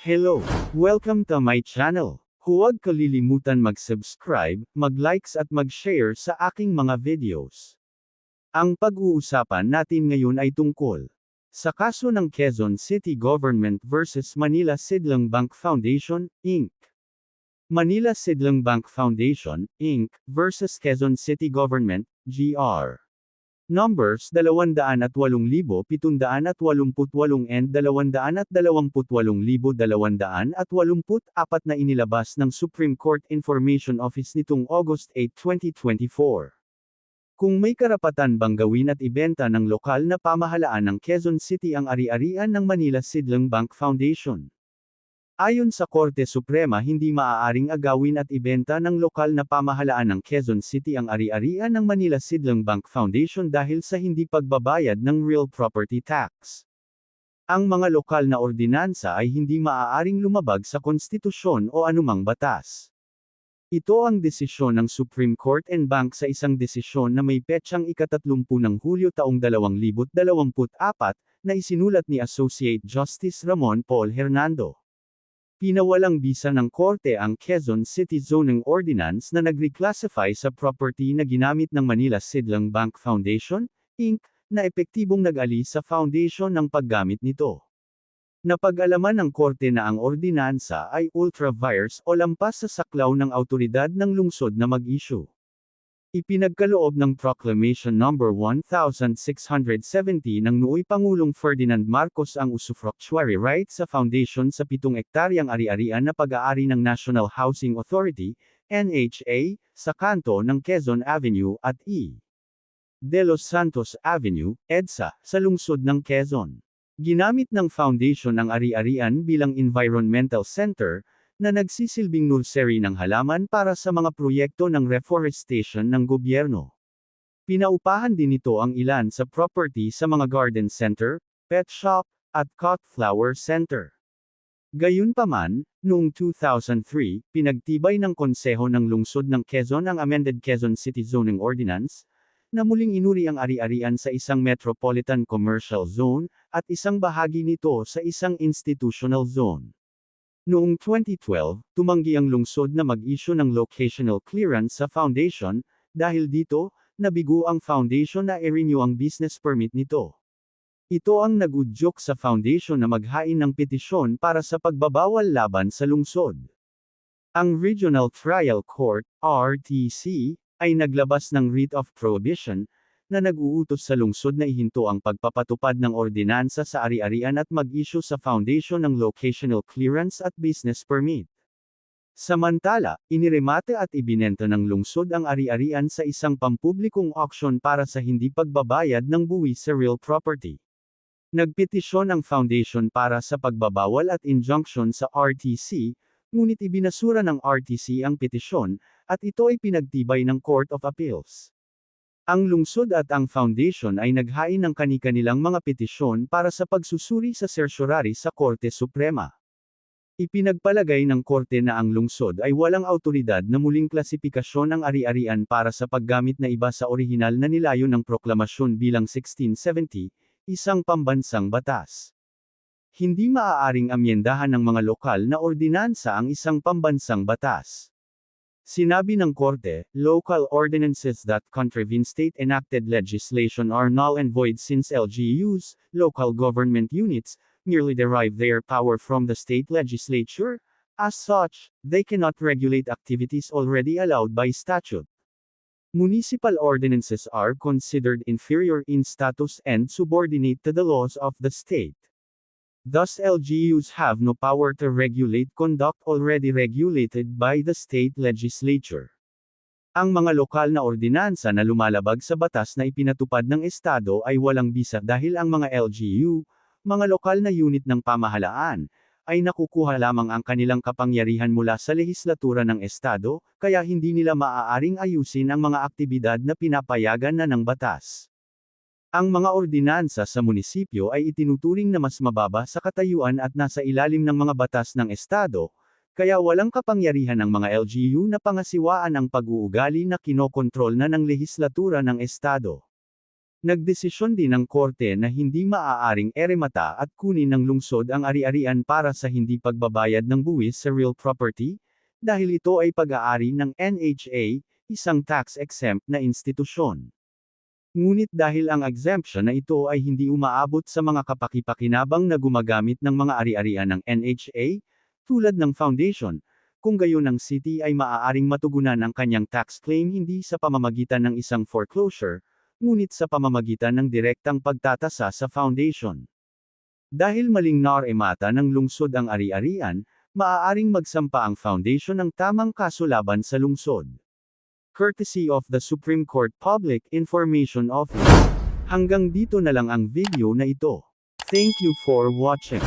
Hello! Welcome to my channel. Huwag kalilimutan mag-subscribe, mag-likes at mag-share sa aking mga videos. Ang pag-uusapan natin ngayon ay tungkol sa kaso ng Quezon City Government versus Manila Sidlang Bank Foundation, Inc. Manila Sidlang Bank Foundation, Inc. versus Quezon City Government, GR. Numbers 208,788 and 228,284 na inilabas ng Supreme Court Information Office nitong August 8, 2024. Kung may karapatan bang gawin at ibenta ng lokal na pamahalaan ng Quezon City ang ari-arian ng Manila Sidlang Bank Foundation. Ayon sa Korte Suprema hindi maaaring agawin at ibenta ng lokal na pamahalaan ng Quezon City ang ari-arian ng Manila Sidlang Bank Foundation dahil sa hindi pagbabayad ng real property tax. Ang mga lokal na ordinansa ay hindi maaaring lumabag sa konstitusyon o anumang batas. Ito ang desisyon ng Supreme Court and Bank sa isang desisyon na may petsang ikatatlumpun ng Hulyo taong 2024, na isinulat ni Associate Justice Ramon Paul Hernando. Pinawalang bisa ng korte ang Quezon City Zoning Ordinance na nag-reclassify sa property na ginamit ng Manila Sidlang Bank Foundation, Inc., na epektibong nag-alis sa foundation ng paggamit nito. Napag-alaman ng korte na ang ordinansa ay ultra-vires o lampas sa saklaw ng autoridad ng lungsod na mag-issue. Ipinagkaloob ng Proclamation No. 1670 ng nooy Pangulong Ferdinand Marcos ang usufructuary right sa foundation sa pitong ektaryang ari-arian na pag-aari ng National Housing Authority, NHA, sa kanto ng Quezon Avenue at E. De Los Santos Avenue, EDSA, sa lungsod ng Quezon. Ginamit ng foundation ang ari-arian bilang environmental center, na nagsisilbing nursery ng halaman para sa mga proyekto ng reforestation ng gobyerno. Pinaupahan din ito ang ilan sa property sa mga garden center, pet shop, at cut flower center. Gayunpaman, noong 2003, pinagtibay ng Konseho ng Lungsod ng Quezon ang amended Quezon City Zoning Ordinance, na muling inuri ang ari-arian sa isang Metropolitan Commercial Zone, at isang bahagi nito sa isang Institutional Zone. Noong 2012, tumanggi ang lungsod na mag-issue ng locational clearance sa foundation, dahil dito, nabigo ang foundation na i-renew ang business permit nito. Ito ang nagudyok sa foundation na maghain ng petisyon para sa pagbabawal laban sa lungsod. Ang Regional Trial Court, RTC, ay naglabas ng writ of prohibition, na nag-uutos sa lungsod na ihinto ang pagpapatupad ng ordinansa sa ari-arian at mag-issue sa foundation ng locational clearance at business permit. Samantala, iniremate at ibinenta ng lungsod ang ari-arian sa isang pampublikong auction para sa hindi pagbabayad ng buwis sa real property. Nagpetisyon ang foundation para sa pagbabawal at injunction sa RTC, ngunit ibinasura ng RTC ang petisyon, at ito ay pinagtibay ng Court of Appeals. Ang lungsod at ang foundation ay naghain ng kani-kanilang mga petisyon para sa pagsusuri sa certiorari sa Korte Suprema. Ipinagpalagay ng korte na ang lungsod ay walang autoridad na muling klasipikasyon ang ari-arian para sa paggamit na iba sa orihinal na nilayo ng proklamasyon bilang 1670, isang pambansang batas. Hindi maaaring amyendahan ng mga lokal na ordinansa ang isang pambansang batas. Sinabi ng korte, local ordinances that contravene state-enacted legislation are null and void since LGUs, local government units, merely derive their power from the state legislature. As such, they cannot regulate activities already allowed by statute. Municipal ordinances are considered inferior in status and subordinate to the laws of the state. Thus LGUs have no power to regulate conduct already regulated by the state legislature. Ang mga lokal na ordinansa na lumalabag sa batas na ipinatupad ng Estado ay walang bisa dahil ang mga LGU, mga lokal na unit ng pamahalaan, ay nakukuha lamang ang kanilang kapangyarihan mula sa lehislatura ng Estado, kaya hindi nila maaaring ayusin ang mga aktibidad na pinapayagan na ng batas. Ang mga ordinansa sa munisipyo ay itinuturing na mas mababa sa katayuan at nasa ilalim ng mga batas ng Estado, kaya walang kapangyarihan ng mga LGU na pangasiwaan ang pag-uugali na kinokontrol na ng lehislatura ng Estado. Nagdesisyon din ng korte na hindi maaaring eremata at kunin ng lungsod ang ari-arian para sa hindi pagbabayad ng buwis sa real property, dahil ito ay pag-aari ng NHA, isang tax-exempt na institusyon. Ngunit dahil ang exemption na ito ay hindi umaabot sa mga kapakipakinabang na gumagamit ng mga ari-arian ng NHA, tulad ng foundation, kung gayon ang city ay maaaring matugunan ang kanyang tax claim hindi sa pamamagitan ng isang foreclosure, ngunit sa pamamagitan ng direktang pagtatasa sa foundation. Dahil maling naremata ng lungsod ang ari-arian, maaaring magsampa ang foundation ng tamang kaso laban sa lungsod. Courtesy of the Supreme Court Public Information Office. Hanggang dito na lang ang video na ito. Thank you for watching.